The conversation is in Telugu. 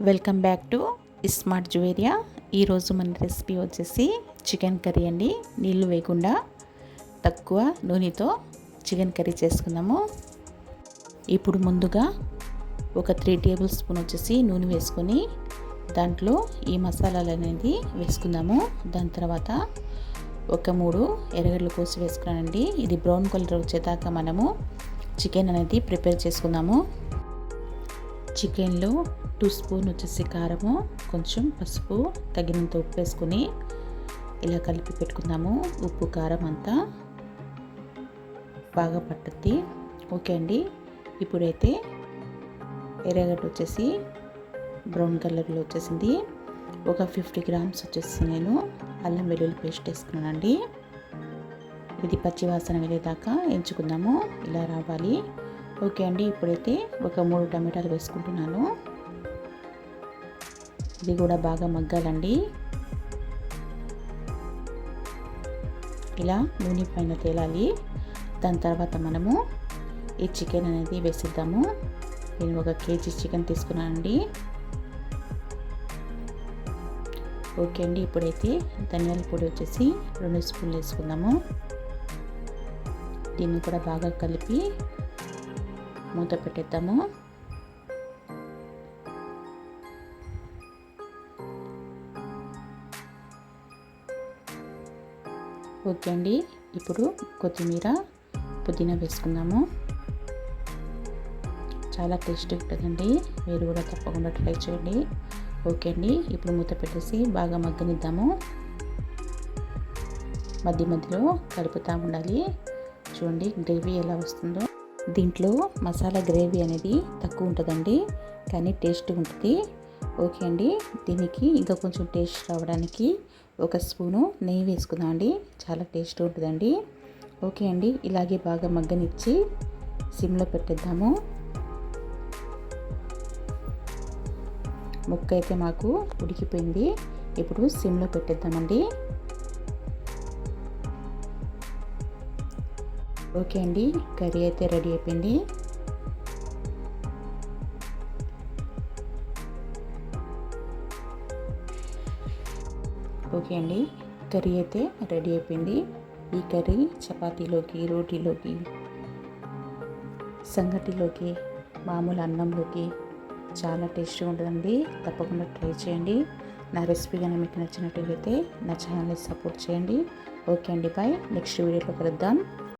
Welcome back to smart Juveria ఈరోజు మన రెసిపీ వచ్చేసి చికెన్ కర్రీ అండి. నీళ్ళు వేయకుండా తక్కువ నూనెతో చికెన్ కర్రీ చేసుకుందాము. ఇప్పుడు ముందుగా ఒక త్రీ టేబుల్ స్పూన్ వచ్చేసి నూనె వేసుకొని దాంట్లో ఈ మసాలాలు అనేది వేసుకుందాము. దాని తర్వాత ఒక మూడు ఎర్రగడ్డలు కోసి వేసుకున్నానండి. ఇది బ్రౌన్ కలర్ వచ్చేదాకా మనము చికెన్ అనేది ప్రిపేర్ చేసుకుందాము. చికెన్లో టూ స్పూన్ వచ్చేసి కారము కొంచెం పసుపు తగినంత ఉప్పు వేసుకొని ఇలా కలిపి పెట్టుకుందాము. ఉప్పు కారం అంతా బాగా పట్టుద్ది. ఓకే అండి. ఇప్పుడైతే ఎర్రగడ్డ వచ్చేసి బ్రౌన్ కలర్లో వచ్చేసింది. ఒక ఫిఫ్టీ గ్రామ్స్ వచ్చేసి నేను అల్లం వెల్లుల్లి పేస్ట్ వేసుకున్నానండి. ఇది పచ్చివాసన వెళ్ళేదాకా ఎంచుకుందాము. ఇలా రావాలి. ఓకే అండి ఇప్పుడైతే ఒక మూడు టమాటాలు వేసుకుంటున్నాను. ఇది కూడా బాగా మగ్గాలండి. ఇలా నూనె పైన తేలాలి. దాని తర్వాత మనము ఈ చికెన్ అనేది వేసిద్దాము. నేను ఒక కేజీ చికెన్ తీసుకున్నానండి. ఓకే అండి ఇప్పుడైతే ధనియాల పొడి వచ్చేసి రెండు స్పూన్లు వేసుకుందాము. దీన్ని కూడా బాగా కలిపి మూత పెట్టేద్దాము. ఓకే అండి ఇప్పుడు కొత్తిమీర పుదీనా వేసుకుందాము. చాలా టేస్టీ ఉంటుందండి మీరు కూడా తప్పకుండా ట్రై చేయండి. ఓకే అండి ఇప్పుడు మూత పెట్టేసి బాగా మగ్గనిద్దాము. మధ్య మధ్యలో కలుపుతూ ఉండాలి. చూడండి గ్రేవీ ఎలా వస్తుందో. దీంట్లో మసాలా గ్రేవీ అనేది తక్కువ ఉంటుందండి కానీ టేస్ట్ ఉంటుంది. ఓకే అండి దీనికి ఇంకా కొంచెం టేస్ట్ రావడానికి ఒక స్పూను నెయ్యి వేసుకుందాం అండి చాలా టేస్ట్ ఉంటుందండి. ఓకే అండి ఇలాగే బాగా మగ్గనిచ్చి సిమ్లో పెట్టేద్దాము. ముక్క అయితే మాకు ఉడికిపోయింది ఇప్పుడు సిమ్లో పెట్టేద్దామండి. ఓకే అండి కర్రీ అయితే రెడీ అయిపోయింది. ఓకే అండి కర్రీ అయితే రెడీ అయిపోయింది. ఈ కర్రీ చపాతీలోకి రోటీలోకి సంగటిలోకి మామూలు అన్నంలోకి చాలా టేస్టీగా ఉంటుందండి. తప్పకుండా ట్రై చేయండి. నా రెసిపీ కానీ మీకు నచ్చినట్లయితే నా ఛానల్ని సపోర్ట్ చేయండి. ఓకే అండి బాయ్. నెక్స్ట్ వీడియోలో కలుద్దాం.